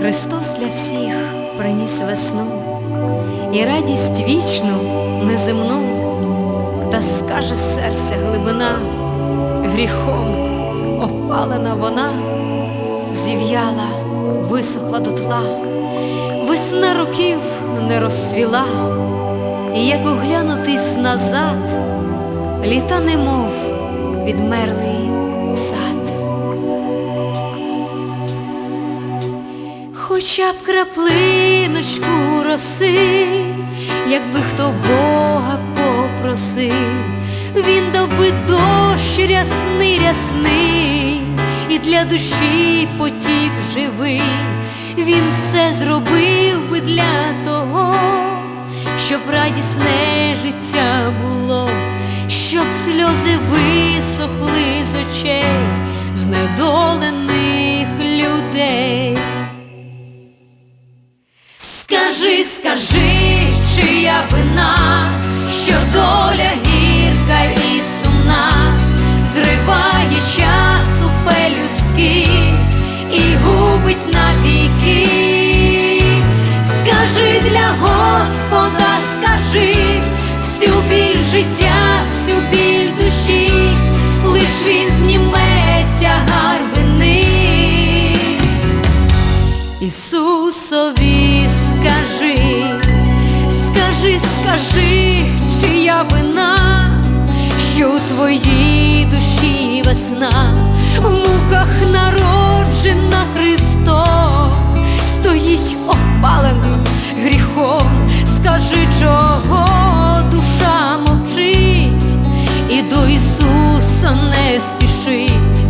Христос для всіх приніс весну і радість вічну, неземну, та скаже серця глибина, гріхом опалена вона, зів'яла, висохла дотла, весна років не розцвіла, і як оглянутись назад, літа немов відмерлий Хоча б краплиночку роси, якби хто Бога попросив, він дав би дощ рясний, рясний, і для душі потік живий, він все зробив би для того, щоб радісне життя було, щоб сльози висохли з очей знедолених чия вина, що доля гірка і сумна, зриває часу пелюстки і губить навіки. Скажи для Господа, скажи всю біль життя, всю біль вина, що у твоїй душі весна, в муках народжена Христом, стоїть опалена гріхом, скажи, чого душа мовчить, і до Ісуса не спішить,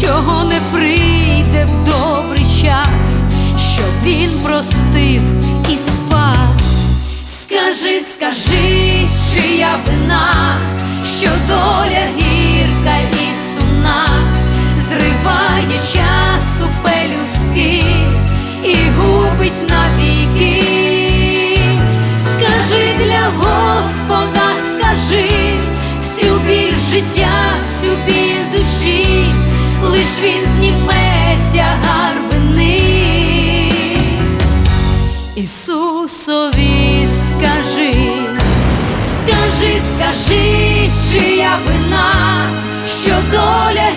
чого не прийде в добрий час? Щоб він простив і спас. Скажи, скажи, чия вина, що доля гірка і сумна, зриває часу пелюстки і губить навіки. Скажи для Господа, скажи всю біль життя, всю біль душі, лиш він зніме тягар вини. Ісусові скажи, чия вина, що доля